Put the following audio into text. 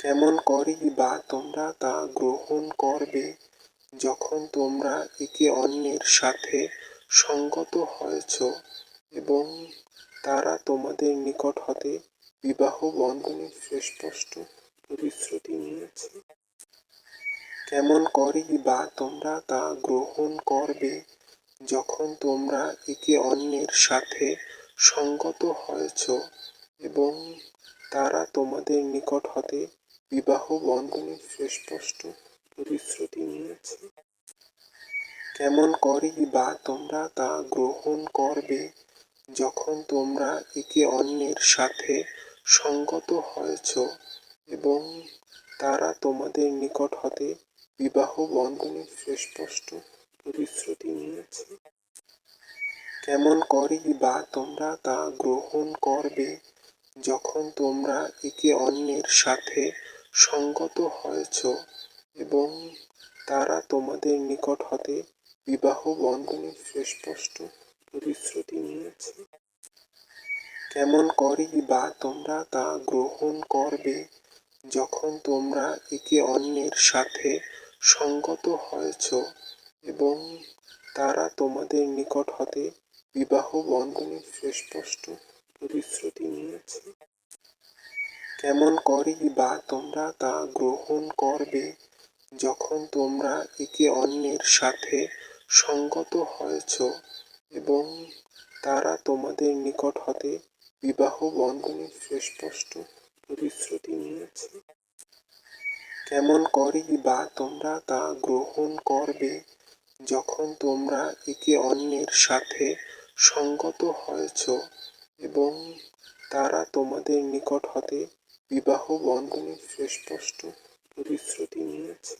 কেমন করেই বা তোমরা তা গ্রহণ করবে যখন তোমরা একে অন্যের সাথে সঙ্গত হয়েছ এবং তারা তোমাদের নিকট হতে বিবাহ বন্ধনের সুস্পষ্ট প্রতিশ্রুতি নিয়েছে। কেমন করেই বা তোমরা তা গ্রহণ করবে যখন তোমরা একে অন্যের সাথে সঙ্গত হয়েছ এবং তারা তোমাদের নিকট হতে বিবাহ বন্ধনের সুস্পষ্ট প্রতিশ্রুতি নিয়েছে। কেমন করেই বা তোমরা তা গ্রহণ করবে যখন তোমরা একে অন্যের সাথে সঙ্গত হয়েছ এবং তারা তোমাদের নিকট হতে বিবাহ বন্ধনের সুস্পষ্ট প্রতিশ্রুতি নিয়েছে। কেমন করেই বা তোমরা তা গ্রহণ করবে যখন তোমরা একে অন্যের সাথে সঙ্গত হয়েছ এবং তারা তোমাদের নিকট হতে বিবাহ বন্ধনের সুস্পষ্ট প্রতিশ্রুতি নিয়েছে। কেমন করেই বা তোমরা তা গ্রহণ করবে যখন তোমরা একে অন্যের সাথে সঙ্গত হয়েছ এবং তারা তোমাদের নিকট হতে বিবাহ বন্ধনের সুস্পষ্ট প্রতিশ্রুতি নিয়েছে। কেমন করেই বা তোমরা তা গ্রহণ করবে যখন তোমরা একে অন্যের সাথে সঙ্গত হয়েছ এবং তারা তোমাদের নিকট হতে বিবাহ বন্ধনের সুস্পষ্ট প্রতিশ্রুতি নিয়েছে। কেমন করেই বা তোমরা তা গ্রহণ করবে যখন তোমরা একে অন্যের সাথে সঙ্গত হয়েছ এবং তারা তোমাদের নিকট হতে বিবাহ বন্ধনের সুস্পষ্ট প্রতিশ্রুতি নিয়েছে।